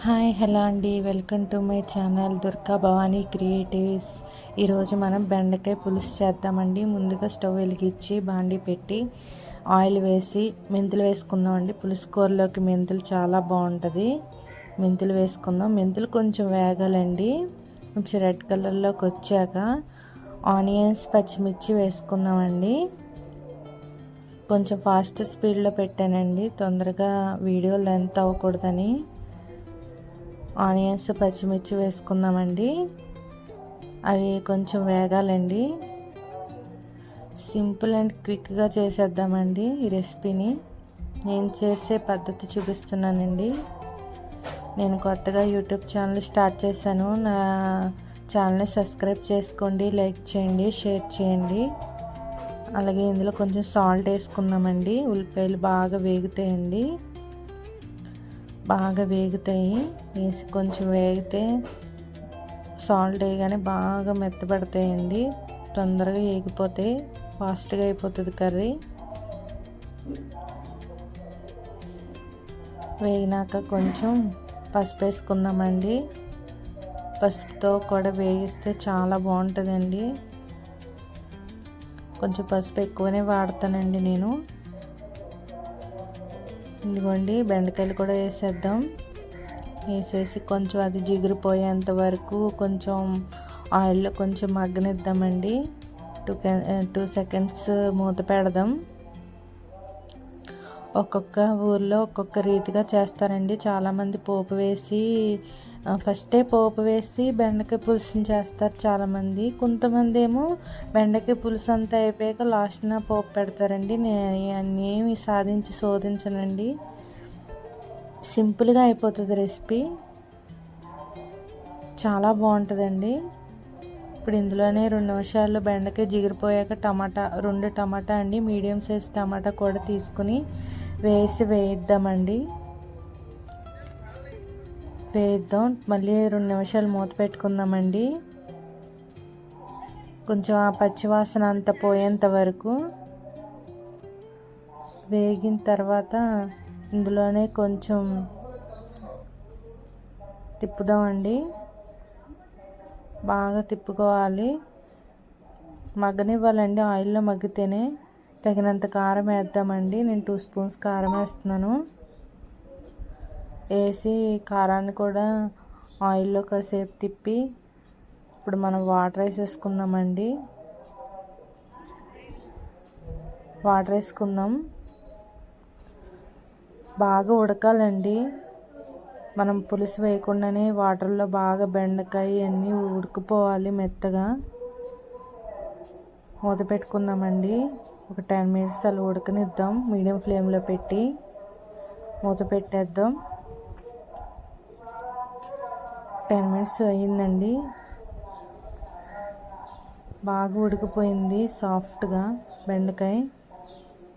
Hi hello అండి. Welcome to my channel Durga Bhavani creatives. ఈరోజు మనం బెండకాయ పులుసు చేద్దామండి. ముందుగా స్టవ్ వెలిగించి బాండి పెట్టి ఆయిల్ వేసి మెంతులు వేసుకుందామండి పులుసు కూరలోకి మెంతులు చాలా బాగుంటుంది. మెంతులు వేసుకుందాం. మెంతులు కొంచెం వేగాలండి. కొంచెం రెడ్ కలర్లోకి వచ్చాక ఆనియన్స్ పచ్చిమిర్చి వేసుకుందామండి కొంచెం ఫాస్ట్ స్పీడ్లో పెట్టానండి. తొందరగా వీడియో లెంత్ అవ్వకూడదని. ఆనియన్స్ పచ్చిమిర్చి వేసుకుందామండి. అవి కొంచెం వేగాలండి. సింపుల్ అండ్ క్విక్గా చేసేద్దామండి ఈ రెసిపీని. నేను చేసే పద్ధతి చూపిస్తున్నానండి. నేను కొత్తగా యూట్యూబ్ ఛానల్ స్టార్ట్ చేశాను. నా ఛానల్ని సబ్స్క్రైబ్ చేసుకోండి లైక్ చేయండి షేర్ చేయండి. అలాగే ఇందులో కొంచెం సాల్ట్ వేసుకుందామండి. ఉల్లిపాయలు బాగా వేగుతాయండి. బాగా వేగుతాయి. వేసి కొంచెం వేగితే సాల్ట్ వేయగానే బాగా మెత్తబడతాయండి. తొందరగా వేగిపోతాయి ఫాస్ట్గా అయిపోతుంది కర్రీ. వేగినాక కొంచెం పసుపు వేసుకుందామండి. పసుపుతో కూడా వేగిస్తే చాలా బాగుంటుందండి. కొంచెం పసుపు ఎక్కువనే వాడతానండి నేను. ఇదిగోండి బెండకాయలు కూడా వేసేద్దాం. వేసేసి కొంచెం అది జిగిరిపోయేంత వరకు కొంచెం ఆయిల్లో కొంచెం మగ్గనిద్దామండి. టూ టూ సెకండ్స్ మూత పెడదాం. ఒక్కొక్క ఊర్లో ఒక్కొక్క రీతిగా చేస్తారండి. చాలామంది పోపు వేసి ఫస్టే పోపు వేసి బెండకాయ పులుసుని చేస్తారు చాలామంది. కొంతమంది ఏమో బెండకాయ పులుసు అంతా అయిపోయాక లాస్ట్న పోపు పెడతారండి. నేను ఏమి సాధించి శోధించనండి. సింపుల్గా అయిపోతుంది రెసిపీ. చాలా బాగుంటుందండి. ఇప్పుడు ఇందులోనే రెండు నిమిషాల్లో బెండకాయ జిగిరిపోయాక టమాటా రెండు టమాటా అండి మీడియం సైజ్ టమాటా కూడా తీసుకుని వేసి వేయిద్దామండి. వేద్దాం మళ్ళీ రెండు నిమిషాలు మూత పెట్టుకుందామండి. కొంచెం ఆ పచ్చివాసన అంత పోయేంత వరకు వేగిన తర్వాత ఇందులోనే కొంచెం తిప్పుదామండి. బాగా తిప్పుకోవాలి. మగ్గనివ్వాలండి ఆయిల్లో మగ్గితేనే తగినంత కారం వేద్దామండి. నేను టూ స్పూన్స్ కారం వేస్తున్నాను. వేసి కారాన్ని కూడా ఆయిల్లో కాసేపు తిప్పి ఇప్పుడు మనం వాటర్ వేసేసుకుందామండి. వాటర్ వేసుకుందాం. బాగా ఉడకాలండి. మనం పులుసు వేయకుండానే వాటర్లో బాగా బెండకాయ అన్నీ ఉడికిపోవాలి మెత్తగా. మూత పెట్టుకుందామండి. ఒక టెన్ మినిట్స్ అలా ఉడకనిద్దాం. మీడియం ఫ్లేమ్లో పెట్టి మూత పెట్టేద్దాం. టెన్ మినిట్స్ అయ్యిందండి. బాగా ఉడికిపోయింది సాఫ్ట్గా బెండకాయ.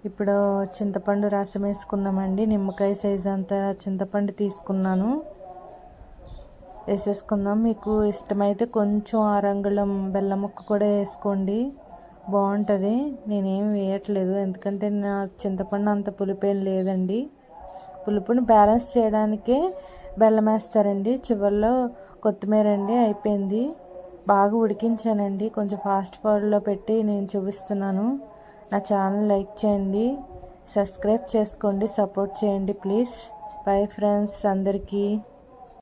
ఇప్పుడు చింతపండు రసం వేసుకుందామండి. నిమ్మకాయ సైజ్ అంత చింతపండు తీసుకున్నాను. వేసేసుకుందాం. మీకు ఇష్టమైతే కొంచెం ఆరంగుళం బెల్లం ముక్క కూడా వేసుకోండి. బాగుంటుంది. నేనేం వేయట్లేదు. ఎందుకంటే నా చింతపండు అంత పులిపేం లేదండి. పులుపుని బ్యాలెన్స్ చేయడానికే బెల్లం వేస్తారండి చివరిలో కొత్తిమీర అండి అయిపోయింది. బాగా ఉడికించానండి. కొంచెం ఫాస్ట్ ఫార్వర్డ్లో పెట్టి నేను చూపిస్తున్నాను. నా ఛానల్ లైక్ చేయండి సబ్స్క్రైబ్ చేసుకోండి సపోర్ట్ చేయండి ప్లీజ్. బై ఫ్రెండ్స్ అందరికీ.